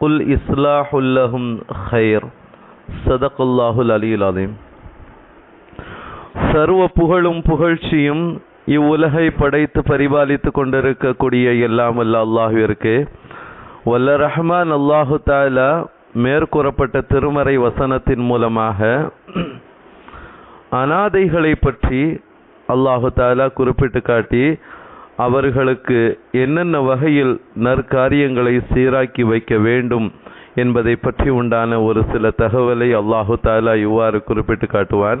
குல் இஸ்லாஹுல்லஹும் ஹைர் சதகுல்லாஹுல் அலியுல் அலீம் சர்வ புகழும் புகழ்ச்சியும் இவ்வுலகை படைத்து பரிபாலித்து கொண்டிருக்கக்கூடிய எல்லாம் அல்ல அல்லாஹிற்கு வல்ல ரஹ்மான் அல்லாஹு தாலா மேற்கூறப்பட்ட திருமறை வசனத்தின் மூலமாக அனாதைகளை பற்றி அல்லாஹு தாலா குறிப்பிட்டு காட்டி அவர்களுக்கு என்னென்ன வகையில் நற்காரியங்களை சீராக்கி வைக்க வேண்டும் என்பதை பற்றி உண்டான ஒரு சில தகவலை அல்லாஹு தாலா இவ்வாறு குறிப்பிட்டு காட்டுவான்.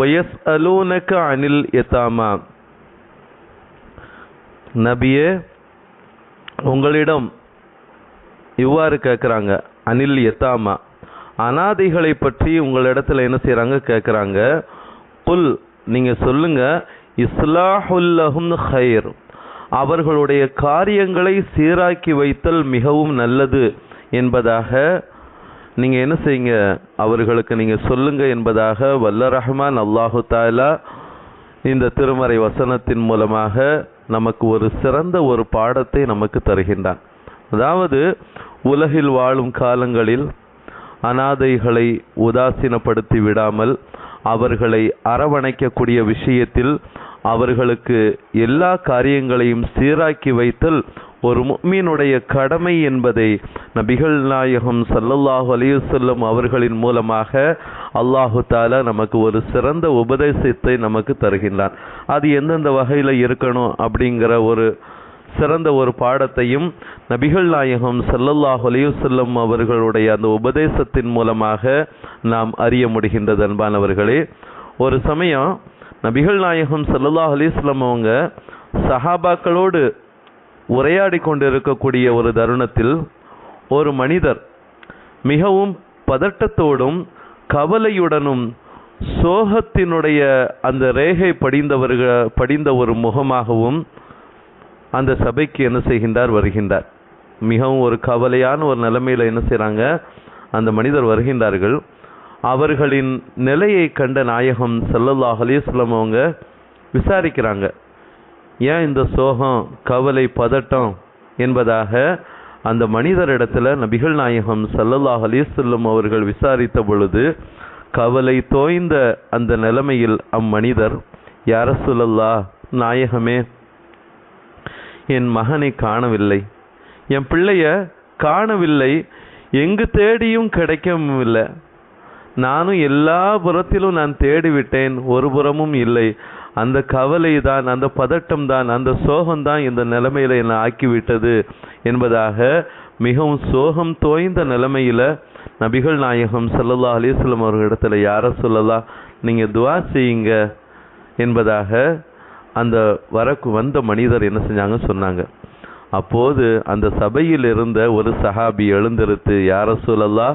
ஒயஸ் அலூனக அனில் எத்தாமா நபியே உங்களிடம் இவ்வாறு கேட்குறாங்க அனில் எத்தாமா அனாதைகளை பற்றி உங்களிடத்துல என்ன செய்கிறாங்க கேட்குறாங்க. புல் நீங்கள் சொல்லுங்க இஸ்லாஹுல்லஹும் ஹைர் அவர்களுடைய காரியங்களை சீராக்கி வைத்தல் மிகவும் நல்லது என்பதாக நீங்கள் என்ன செய்யுங்க? அவர்களுக்கு நீங்கள் சொல்லுங்க என்பதாக வல்ல ரஹ்மான் அல்லாஹு தாலா இந்த திருமறை வசனத்தின் மூலமாக நமக்கு ஒரு சிறந்த ஒரு பாடத்தை நமக்கு தருகின்றான். அதாவது உலகில் வாழும் காலங்களில் அனாதைகளை உதாசீனப்படுத்தி விடாமல் அவர்களை அரவணைக்கக்கூடிய விஷயத்தில் அவர்களுக்கு எல்லா காரியங்களையும் சீராக்கி வைத்தல் ஒரு முக்மீனுடைய கடமை என்பதை நபிகள் நாயகம் சல்லல்லாஹு அலையுசல்லம் அவர்களின் மூலமாக அல்லாஹு தாலா நமக்கு ஒரு சிறந்த உபதேசத்தை நமக்கு தருகின்றான். அது எந்தெந்த வகையில் இருக்கணும் அப்படிங்கிற ஒரு சிறந்த ஒரு பாடத்தையும் நபிகள் நாயகம் சல்லல்லாஹு அலையுசல்லம் அவர்களுடைய அந்த உபதேசத்தின் மூலமாக நாம் அறிய முடிகின்றது அன்பானவர்களே. ஒரு சமயம் நபிகள் நாயகம் சல்லல்லாஹ் அலிஸ்லம் அவங்க சஹாபாக்களோடு உரையாடி கொண்டிருக்கக்கூடிய ஒரு தருணத்தில் ஒரு மனிதர் மிகவும் பதட்டத்தோடும் கவலையுடனும் சோகத்தினுடைய அந்த ரேகை படிந்தவர்கள் படிந்த ஒரு முகமாகவும் அந்த சபைக்கு என்ன செய்கின்றார் வருகின்றார். மிகவும் ஒரு கவலையான ஒரு நிலைமையில் என்ன செய்கிறாங்க அந்த மனிதர் வருகின்றார்கள். அவர்களின் நிலையை கண்ட நாயகம் சல்லல்லாஹ் அலிஸ்லம் அவங்க விசாரிக்கிறாங்க. ஏன் இந்த சோகம் கவலை பதட்டம் என்பதாக அந்த மனிதரிடத்தில் நபிகள் நாயகம் சல்லல்லாஹ் அலிஸ்லம் அவர்கள் விசாரித்த பொழுது கவலை தோய்ந்த அந்த நிலைமையில் அம்மனிதர் யார சொல்லல்லா நாயகமே என் மகனை காணவில்லை. என் பிள்ளைய காணவில்லை. எங்கு தேடியும் கிடைக்கவும் இல்லை நானும் எல்லா புறத்திலும் நான் தேடிவிட்டேன் ஒரு புறமும் இல்லை. அந்த கவலை தான் அந்த பதட்டம் தான் அந்த சோகம்தான் இந்த நிலைமையில என்னை ஆக்கிவிட்டது என்பதாக மிகவும் சோகம் தோய்ந்த நிலைமையில நபிகள் நாயகம் சல்லல்லா அலிஸ்லம் அவர்களிடத்துல யார சொல்லலாம் நீங்கள் துவா செய்யுங்க என்பதாக அந்த வரக்கு வந்த மனிதர் என்ன செஞ்சாங்க சொன்னாங்க. அப்போது அந்த சபையில் இருந்த ஒரு சஹாபி எழுந்திருத்து யார சொல்லலா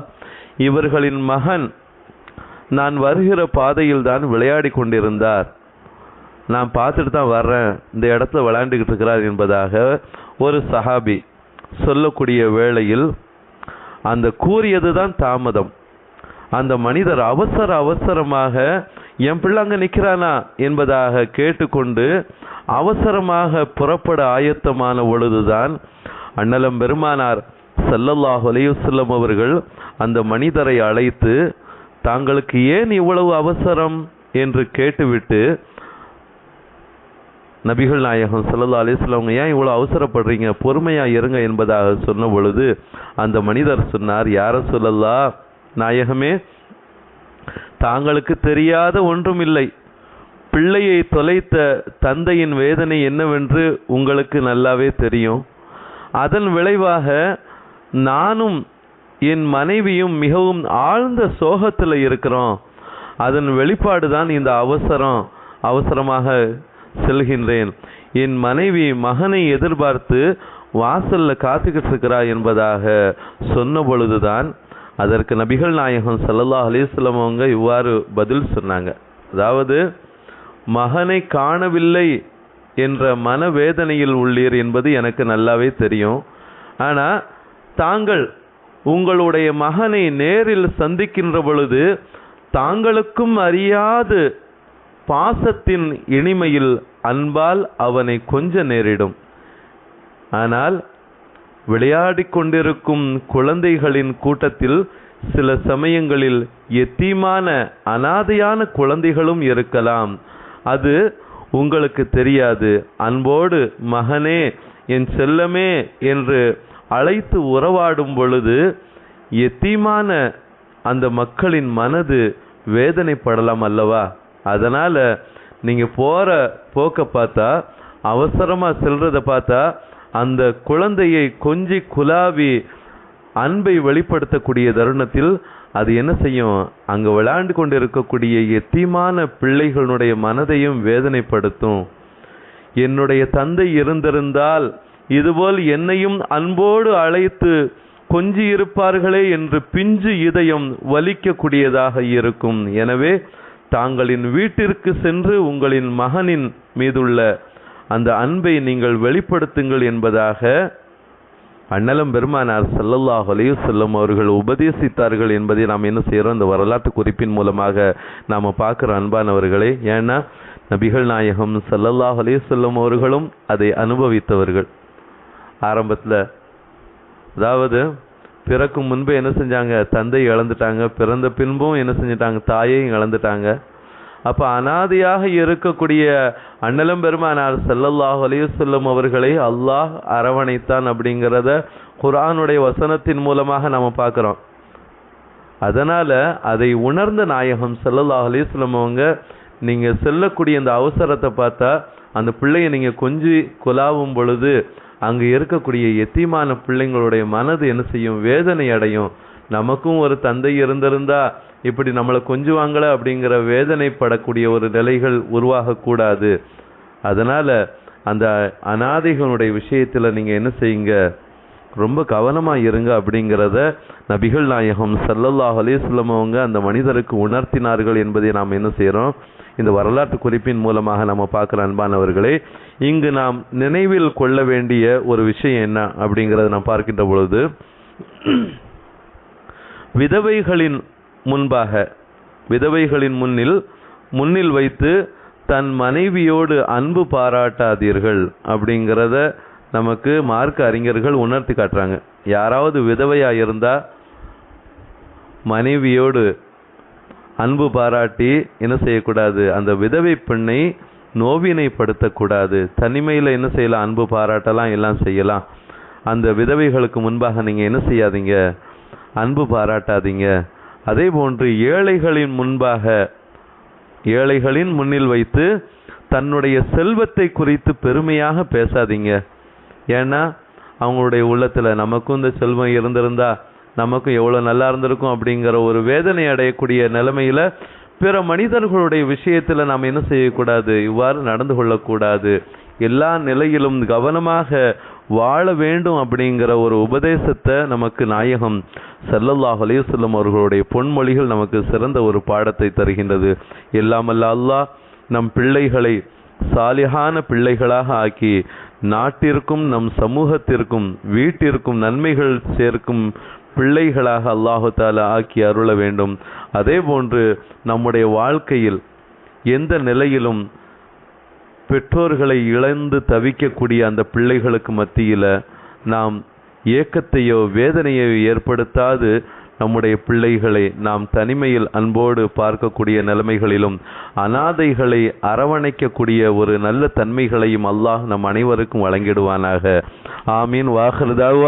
இவர்களின் மகன் நான் வருகிற பாதையில் தான் விளையாடி கொண்டிருந்தார். நான் பார்த்துட்டு தான் வர்றேன். இந்த இடத்துல விளையாண்டுக்கிட்டு இருக்கிறார் என்பதாக ஒரு சஹாபி சொல்லக்கூடிய வேளையில் அந்த கூறியது தான் தாமதம். அந்த மனிதர் அவசர அவசரமாக என் பிள்ளை அங்கே நிற்கிறானா என்பதாக கேட்டுக்கொண்டு அவசரமாக புறப்பட ஆயத்தமான பொழுதுதான் அண்ணலம் பெருமானார் சல்லல்லாஹ் அலையுசல்லம் அவர்கள் அந்த மனிதரை அழைத்து தாங்களுக்கு ஏன் இவ்வளவு அவசரம் என்று கேட்டுவிட்டு நபிகள் நாயகம் சல்லா அலிஸ்லாமங்க ஏன் இவ்வளோ அவசரப்படுறீங்க? பொறுமையாக இருங்க என்பதாக சொன்ன பொழுது அந்த மனிதர் சொன்னார் யார சொல்லல்லா நாயகமே தாங்களுக்கு தெரியாத ஒன்றும் இல்லை. பிள்ளையை தொலைத்த தந்தையின் வேதனை என்னவென்று உங்களுக்கு நல்லாவே தெரியும். அதன் விளைவாக நானும் என் மனைவியும் மிகவும் ஆழ்ந்த சோகத்தில் இருக்கிறோம். அதன் வெளிப்பாடு தான் இந்த அவசரம். அவசரமாக செல்கின்றேன். என் மனைவி மகனை எதிர்பார்த்து வாசல்ல காத்துக்கிட்டு இருக்கிறா என்பதாக சொன்ன பொழுதுதான் அதற்கு நபிகள் நாயகம் சல்லல்லா அலிஸ்லம் அவங்க இவ்வாறு பதில் சொன்னாங்க. அதாவது மகனை காணவில்லை என்ற மனவேதனையில் உள்ளீர் என்பது எனக்கு நல்லாவே தெரியும். ஆனால் தாங்கள் உங்களுடைய மகனை நேரில் சந்திக்கின்ற பொழுது தாங்களுக்கும் அறியாது பாசத்தின் இனிமையில் அன்பால் அவனை கொஞ்ச நேரிடும். ஆனால் விளையாடி கொண்டிருக்கும் குழந்தைகளின் கூட்டத்தில் சில சமயங்களில் எத்தீமான அனாதையான குழந்தைகளும் இருக்கலாம். அது உங்களுக்கு தெரியாது. அன்போடு மகனே என் செல்லமே என்று அழைத்து உறவாடும் பொழுது எத்தீமான அந்த மக்களின் மனது வேதனைப்படலாம் அல்லவா? அதனால் நீங்கள் போகிற போக்க பார்த்தா அவசரமாக செல்றதை பார்த்தா அந்த குழந்தையை கொஞ்சி குலாவி அன்பை வெளிப்படுத்தக்கூடிய தருணத்தில் அது என்ன செய்யும்? அங்கே விளையாண்டு கொண்டு இருக்கக்கூடிய எத்தீமான பிள்ளைகளுடைய மனதையும் வேதனைப்படுத்தும். என்னுடைய தந்தை இருந்திருந்தால் இதுபோல் என்னையும் அன்போடு அழைத்து கொஞ்சி இருப்பார்களே என்று பிஞ்சு இதயம் வலிக்கக்கூடியதாக இருக்கும். எனவே தாங்களின் வீட்டிற்கு சென்று உங்களின் மகனின் மீதுள்ள அந்த அன்பை நீங்கள் வெளிப்படுத்துங்கள் என்பதாக அண்ணலம் பெருமானார் ஸல்லல்லாஹு செல்லும் அவர்கள் உபதேசித்தார்கள் என்பதை நாம் என்ன செய்கிறோம் இந்த வரலாற்று குறிப்பின் மூலமாக நாம் பார்க்குற அன்பானவர்களே ஏன்னா நபிகள் நாயகம் ஸல்லல்லாஹு செல்லும் அவர்களும் அதை அனுபவித்தவர்கள். ஆரம்பத்தில். அதாவது பிறக்கும் முன்பே என்ன செஞ்சாங்க? தந்தை இழந்துட்டாங்க. பிறந்த பின்பும் என்ன செஞ்சிட்டாங்க? தாயையும் இழந்துட்டாங்க. அப்போ அனாதையாக இருக்கக்கூடிய அண்ணலம் பெருமானார் செல்லல்லாஹ் அலையுசல்லம் அவர்களை அல்லாஹ் அரவணைத்தான் அப்படிங்கிறத குரானுடைய வசனத்தின் மூலமாக நாம் பார்க்குறோம். அதனால் அதை உணர்ந்த நாயகம் செல்லல்லாஹ் அலைஹி அவங்க நீங்கள் செல்லக்கூடிய அந்த அவசரத்தை பார்த்தா அந்த பிள்ளையை நீங்கள் கொஞ்சி குலாவும் பொழுது அங்கு இருக்கக்கூடிய எத்திமான பிள்ளைங்களுடைய மனது என்ன செய்யும்? வேதனை அடையும். நமக்கும் ஒரு தந்தை இருந்திருந்தா இப்படி நம்மளை கொஞ்சுவாங்கள அப்படிங்கிற வேதனைப்படக்கூடிய ஒரு நிலைகள் உருவாகக்கூடாது. அதனால் அந்த அனாதைகளுடைய விஷயத்தில் நீங்கள் என்ன செய்யுங்க? ரொம்ப கவனமாக இருங்க அப்படிங்கிறத நபிகள் நாயகம் சல்லல்லாஹ் அலைஹி அவங்க அந்த மனிதருக்கு உணர்த்தினார்கள் என்பதை நாம் என்ன செய்கிறோம் இந்த வரலாற்று குறிப்பின் மூலமாக நம்ம பார்க்குற அன்பானவர்களே இங்கு நாம் நினைவில் கொள்ள வேண்டிய ஒரு விஷயம் என்ன அப்படிங்கிறத நாம் பார்க்கின்ற பொழுது விதவைகளின் முன்பாக விதவைகளின் முன்னில் முன்னில் வைத்து தன் மனைவியோடு அன்பு பாராட்டாதீர்கள் அப்படிங்கிறத நமக்கு மார்க்க அறிஞர்கள் உணர்த்தி காட்டுறாங்க. யாராவது விதவையாக இருந்தால் மனைவியோடு அன்பு பாராட்டி என்ன செய்யக்கூடாது? அந்த விதவை பெண்ணை நோவினைப்படுத்தக்கூடாது. தனிமையில் என்ன செய்யலாம்? அன்பு பாராட்டலாம் எல்லாம் செய்யலாம். அந்த விதவைகளுக்கு முன்பாக நீங்க என்ன செய்யாதீங்க? அன்பு பாராட்டாதீங்க. அதே போன்று ஏழைகளின் முன்பாக ஏழைகளின் முன்னில் வைத்து தன்னுடைய செல்வத்தை குறித்து பெருமையாக பேசாதீங்க. ஏன்னா அவங்களுடைய உள்ளத்துல நமக்கும் இந்த செல்வம் இருந்திருந்தா நமக்கும் எவ்வளவு நல்லா இருந்திருக்கும் அப்படிங்கிற ஒரு வேதனை அடையக்கூடிய நிலைமையில் பிற மனிதர்களுடைய விஷயத்தில் நாம் என்ன செய்யக்கூடாது? இவ்வாறு நடந்து கொள்ளக்கூடாது. எல்லா நிலையிலும் கவனமாக வாழ வேண்டும் அப்படிங்கிற ஒரு உபதேசத்தை நமக்கு நாயகம் ஸல்லல்லாஹு அலையுசல்லம் அவர்களுடைய பொன்மொழிகள் நமக்கு சிறந்த ஒரு பாடத்தை தருகின்றது. எல்லாமல்ல அல்லாஹ் நம் பிள்ளைகளை சாலிகான பிள்ளைகளாக ஆக்கி நாட்டிற்கும் நம் சமூகத்திற்கும் வீட்டிற்கும் நன்மைகள் சேர்க்கும் பிள்ளைகளாக அல்லாஹு தாலா ஆக்கி அருள வேண்டும். அதே போன்று நம்முடைய வாழ்க்கையில் எந்த நிலையிலும் பெற்றோர்களை இழந்து தவிக்கக்கூடிய அந்த பிள்ளைகளுக்கு மத்தியில நாம் ஏக்கத்தையோ வேதனையோ ஏற்படுத்தாது நம்முடைய பிள்ளைகளை நாம் தனிமையில் அன்போடு பார்க்கக்கூடிய நிலைமைகளிலும் அனாதைகளை அரவணைக்கக்கூடிய ஒரு நல்ல தன்மைகளையும் அல்லாஹ் நம் அனைவருக்கும் வழங்கிடுவானாக. ஆமீன். வாகருதாவா